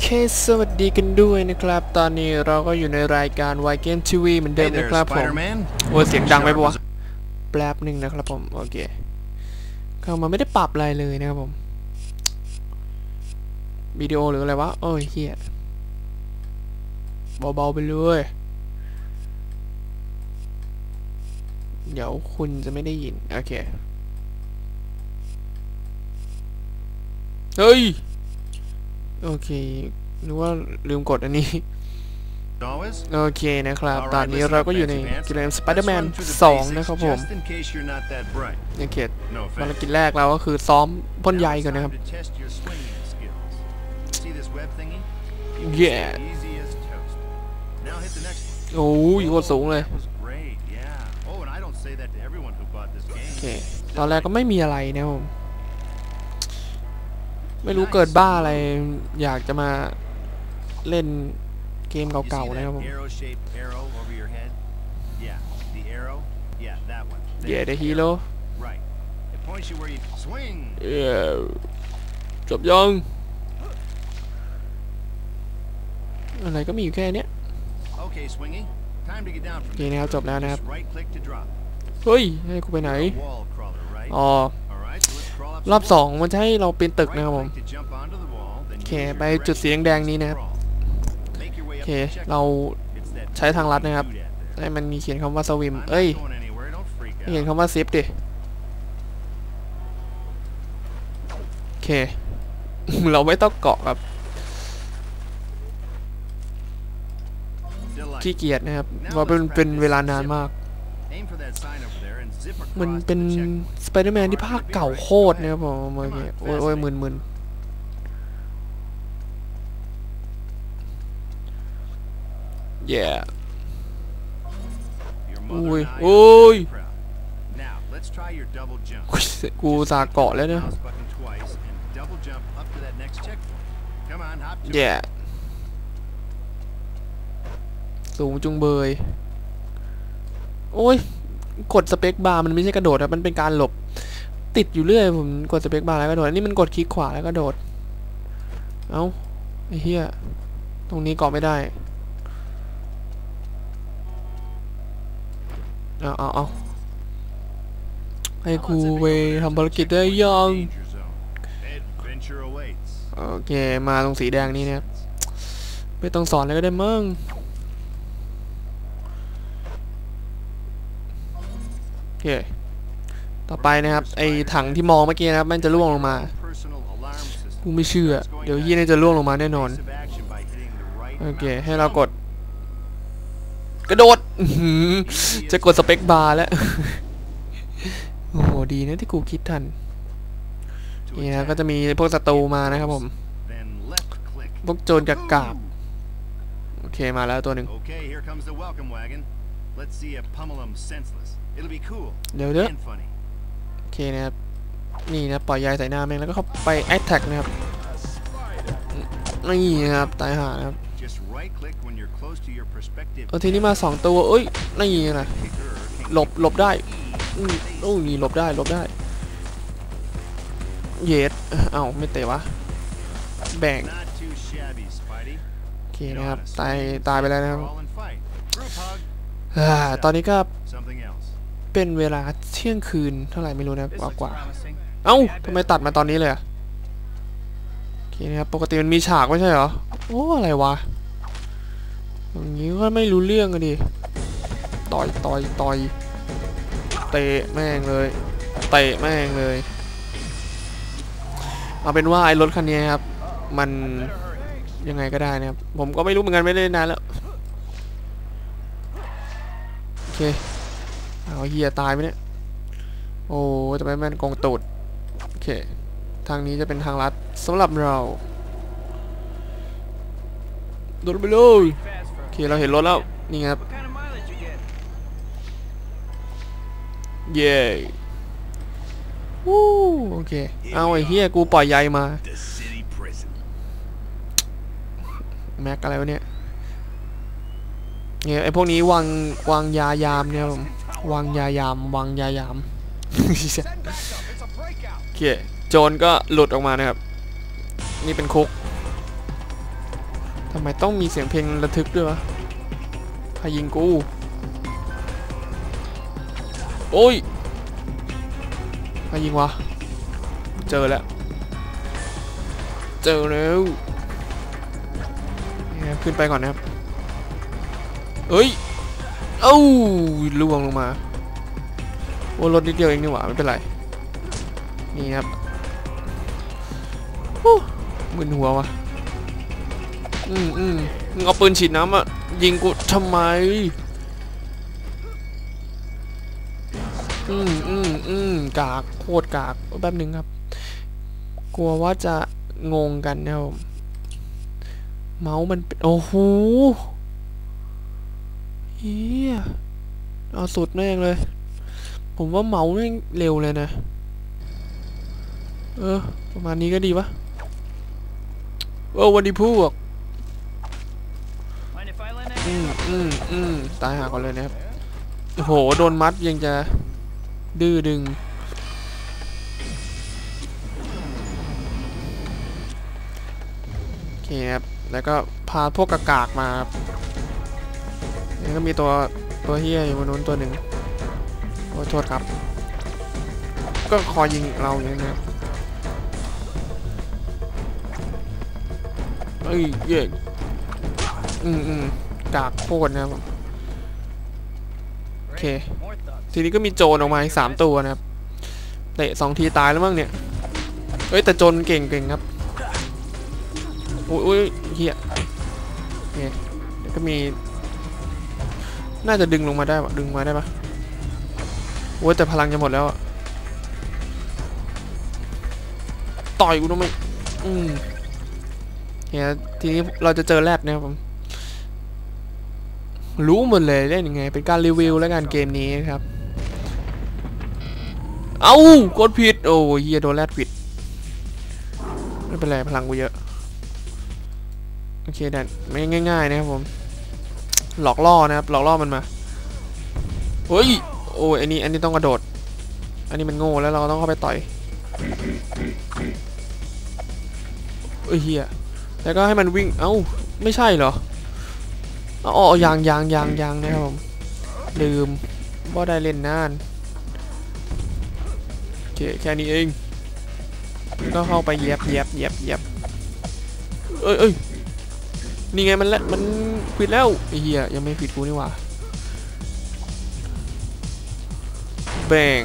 เคสวัสดีกันด้วยนะครับ ตอนนี้เราก็อยู่ในรายการ Y Game TV เหมือนเดิ Hey ม there, นะครับผม Spider-Man. โอ้ยเสียงดังไปปะวะแป๊บหนึ่งนะครับผมโอเคเข้ามาไม่ได้ปรับอะไรเลยนะครับผมวิดีโอหรืออะไรวะโอ้ยเฮียเบาๆไปเลยเดี๋ยวคุณจะไม่ได้ยิน โอเค เฮ้ย โอเคนึกว่าลืมกดอันนี้ Always? โอเคนะครับ All ตอน right, นี้ listen เรา up, ก็อยู่ใน fancy pants. เกม Let's Spider-Man run through the 2 basics นะครับผม Just in case you're not that bright. โอเค No ภาร offense. กิจแรกเราก็คือซ้อมพ่นใย Now it's ก่อนนะครับ time to test your swinging skills. See this web thingy? You can Yeah. stay Easy as toast. Now hit the next one. โอ้ยโคตรสูงเลย That was great. Yeah. Oh, and I don't say that to everyone who bought this โอ game. เคตอนแรกก็ไม่มีอะไรนะครับผม ไม่รู้เกิดบ้าอะไร อยากจะมาเล่นเกม You see เก่าๆ that นะครับผม arrow-shaped arrow over your head? Yeah. The arrow? Yeah, that one. เย่ There's เด the ฮีโร่ arrow. Right. It points you where you swing. เย้จบยังอะไรก็มีอยู่แค่เนี้ย Okay, swingy. Time to get down โอ from เค there. นะครับจบแล้วนะครับ Just right click to drop. เฮ้ยให้กูไปไหน You're a wall crawler, right? อ๋อ รอบ some สองมันจะให้เราปีนตึก walls. นะครับผม Right click to jump onto the wall, then โอเค use your ไปจุดสี directional แดงๆนี้นะครับ crawl. Make your way โอ up เค to the checkpoint. เรา It's that ใช้ทางลัดนะครับ doodad there. ให้มันมีเขียนคำว่าสวิม I'm not เอ้ย going anywhere, don't freak ไม่เห็น out. คำว่าซิฟดิโอเค เราไม่ต้องเกาะครับ Delight. ขี้เกียจนะครับเพราะเป็นเป็นเวลานานมาก มัน across to เป็น the checkpoint. สไปเดอร์แมนที่ภาคเก่าโคตรนะครับผมโอเคโอ้ยโอ้ยมึนมึนเย่ Your mother Ui, and I are ui. very proud. Now, let's try your double jump. กูสาเกาะแล้วเนี่ย Mouse button twice and double jump up to that next checkpoint. Come on, hop to เย่สูงจุงเบย โอ้ย กดสเปคบาร์มันไม่ใช่กระโดดครับมันเป็นการหลบ ติดอยู่เรื่อยผมกดสเปคบาร์แล้วกระโดดอันนี้มันกดคลิกขวาแล้วกระโดด เอ้าไอ้เหี้ยตรงนี้เกาะไม่ได้เอาเอาเอาให้ครูไปทำภารกิจได้ยังโอเค มาตรงสีแดงนี้นะครับไม่ต้องสอนเลยก็ได้มั้งโอ เค ต่อไปนะครับไอถังที่มองเมื่อกี้นะครับมันจะล่วงลงมากูไม่เชื่อ เดี๋ยวยี่นี่จะล่วงลงมาแน่นอน โอเค ให้เรากด กระโดด จะกดสเปคบาร์แล้ว โอ้โห ดีนะที่กูคิดทัน นี่นะก็จะมีพวกศัตรูมานะครับผม พวกโจรกากาบ โอเคมาแล้วตัวหนึ่ง Okay, here comes the welcome wagon. Let's see if pummel 'em senseless. It'll be cool เดี๋ยวเด้อ and funny. โอเคนะครับ นี่นะปล่อยยายใส่หน้าแม่งแล้วก็เข้าไปแอ t แท็กนะครับ นี่นะครับ ตายห่านะครับ Just right click when you're close to your perspective. เอาทีนี้มาสองตัวเอ้ย นี่นะ Kicker can หลบหลบได้อืมโอ้ยนี่หลบได้หลบได้ เยสเอ้าไม่เตะวะ แบ่ง Not too shabby, Spidey. โอเคนะครับ ตาย ตายไปแล้วนะครับ Crawl and fight. Group hug. อ่าตอนนี้ก็ Something else. เป็นเวลาเที่ยงคืนเท่าไหร่ไม่รู้นะ This กว่า looks กว่า promising. เอ้าทำไมตัดมาตอนนี้เลยอะโอเคนะครับปกติมันมีฉากไม่ใช่เหรอโอ้อะไรวะอย่างนี้ก็ไม่รู้เรื่องอะดิต่อยต่อยต่อยเตะแม่งเลยเตะแม่งเลย เอาเป็นว่าไอ้รถคันนี้ครับ มันยังไงก็ได้นะครับ ผมก็ไม่รู้เหมือนกันไม่ได้นานแล้วโอ เค เอาเฮียตายไหมเนี่ย โอ้จะไปแม่นกองตูด โอเค ทางนี้จะเป็นทางลัดสำหรับเราโดดไปเลย โอเค เราเห็นรถแล้ว นี่ไงครับ What kind of mileage you get? เย้วู้โอเค เอาไอ้เฮียกูปล่อยใยมา The city prison. แม็กอะไรวะเนี่ย เนี่ยไอ้พวกนี้วางวางยายามเนี่ยผมวางยายามวางยายามโอเคโจรก็หลุดออกมานะครับ นี่เป็นคุกทำไมต้องมีเสียงเพลงระทึกด้วยวะใครยิงกู โอ้ยใครยิงวะ เจอแล้ว เจอแล้วนี่ครับขึ้นไปก่อนนะครับ เอ้ย เอ้าล่วงลงมาโอ้รถนิดเดียวเองนี่หว่าไม่เป็นไร นี่ครับโอ้มึนหัววะอืมอืมมึงเอาปืนฉีดน้ำอะยิงกูทำไม อืมอืมอืมกากโคตรกากแป๊บหนึ่งครับ กลัวว่าจะงงกันนะครับผมเมาส์มันเป็นโอ้โห เฮียเอาสุดแม่งเลย ผมว่าเมาแม่งเร็วเลยนะ เออ ประมาณนี้ก็ดีปะเออวันดีพวกอืมอืมอืมตายหาก่อนเลยนะครับ โอ้โห โดนมัดยังจะ ดื้อดึงโอเคครับ แล้วก็พาพวกกากากๆมาครับ แล้วก็มีตัวตัวเฮียอยู่บนนู้นตัวหนึ่งโอ้โทษครับ ก็คอยยิงเราอย่างนี้นะครับเอ้ยเย่อืมอืมกากโคตรนะครับโอเค ทีนี้ก็มีโจรออกมาอีกสามตัวนะครับเตะสองทีตายแล้วมั้งเนี่ยเอ้ยแต่โจรเก่งเก่งครับอุ้ยอุ้ยเฮียเนี่ยเดี๋ยวก็มี น่าจะดึงลงมาได้ปะดึงมาได้ปะโอ้แต่พลังจะหมดแล้วอะต่อยกูทำไมอืมเนี่ยทีนี้เราจะเจอแรดนะครับผมรู้หมดเลยเล่นยังไง เป็นการรีวิวแล้วกันเกมนี้ครับ เอ้ากดผิด โอ้เฮียโดนแรดผิด ไม่เป็นไรพลังกูเยอะ โอเคแดนไม่ง่ายๆนะครับผม หลอกล่อนะครับ หลอกล่อมันมาเฮ้ย โอ้ยอันนี้ อันนี้ต้องกระโดด อันนี้มันโง่แล้วเราต้องเข้าไปต่อยเอ้ยเฮียแล้วก็ให้มันวิ่ง เอ้า ไม่ใช่เหรออ๋ออยางยางยางยางนะครับผมลืมว่าได้เล่นนานโอเคแค่นี้เอง ก็เข้าไปเย็บเย็บเย็บเย็บเอ้ยเอ้ย นี่ไงมันละมันผิดแล้วไอ้เหี้ยยังไม่ผิดกูนี่หว่าแบ่ง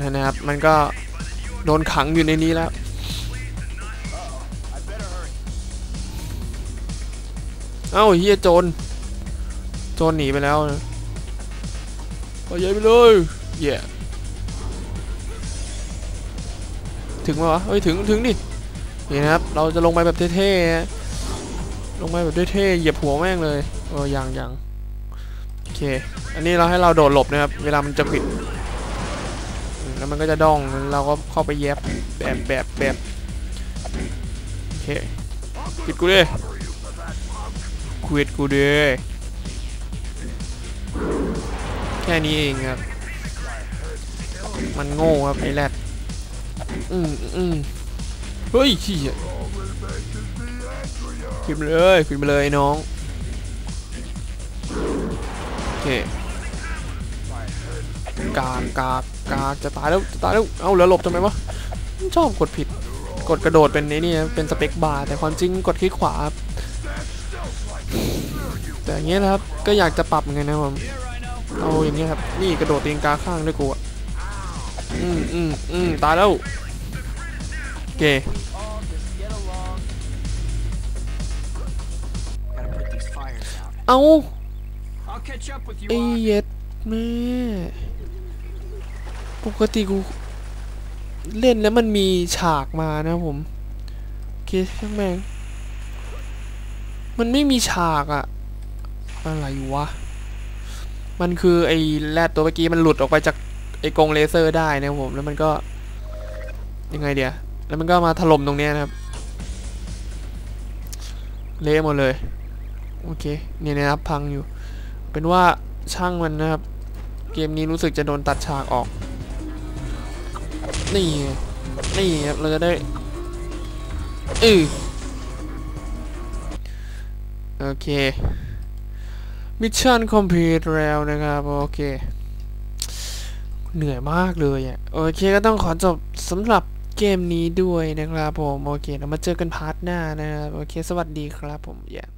นั่นะครับ มันก็โดนขังอยู่ในนี้แล้ว เอ้าเฮียโจร โจรหนีไปแล้วนะเอาใหญ่ไปเลยเย่ ถึงไหมวะเฮ้ยถึงถึงดินี่นะครับเราจะลงไปแบบเท่ๆลงไปแบบเท่ๆเหยียบหัวแม่งเลยเออยังยังโอเคอันนี้เราให้เราโดดหลบนะครับเวลามันจะปิดแล้วมันก็จะดองเราก็เข้าไปแยบแบบแบบแบบโอเคปิดกูดิควิดกูด้วยแค่นี้เองครับมันโง่ครับไอ้แรด อืมอืมเฮ้ยขี้ขึ้นมาเลยขึ้นมาเลยน้อง โอเค กากกากกากจะตายแล้วจะตายแล้วเอ้าแล้วหลบทำไมวะ ชอบกดผิด กดกระโดดเป็นไอ้นี่เป็นสเปคบาร์แต่ความจริงกดคลิกขวา แต่อย่างเงี้ยนะครับ ก็อยากจะปรับเหมือนะผม เอาอย่างเงี้ยครับ นี่กระโดดตีนกาข้างด้วยกูอะ อืมอืมอืมตายแล้ว โอเค เอาไอ้เย็ดแม่ปกติกู เล่นแล้วมันมีฉากมานะผม โอเคช่างแม่ง มันไม่มีฉากอะอะไรวะ มันคือไอ้แรดตัวเมื่อกี้มันหลุดออกไปจาก ไอ้กงเลเซอร์ได้นะครับผมแล้วมันก็ยังไงเดียแล้วมันก็มาถล่มตรงเนี้ยนะครับ เละหมดเลย โอเคเนี่ยนะครับพังอยู่ เป็นว่าช่างมันนะครับ เกมนี้รู้สึกจะโดนตัดฉากออก นี่ นี่ครับเราจะได้เออโอเคมิชชั่นคอมพลีทแล้วนะครับ โอเค เหนื่อยมากเลยอะ โอเคก็ต้องขอจบสำหรับเกมนี้ด้วยนะครับผม โอเคเรามาเจอกันพาร์ทหน้านะครับ โอเค สวัสดีครับผม yeah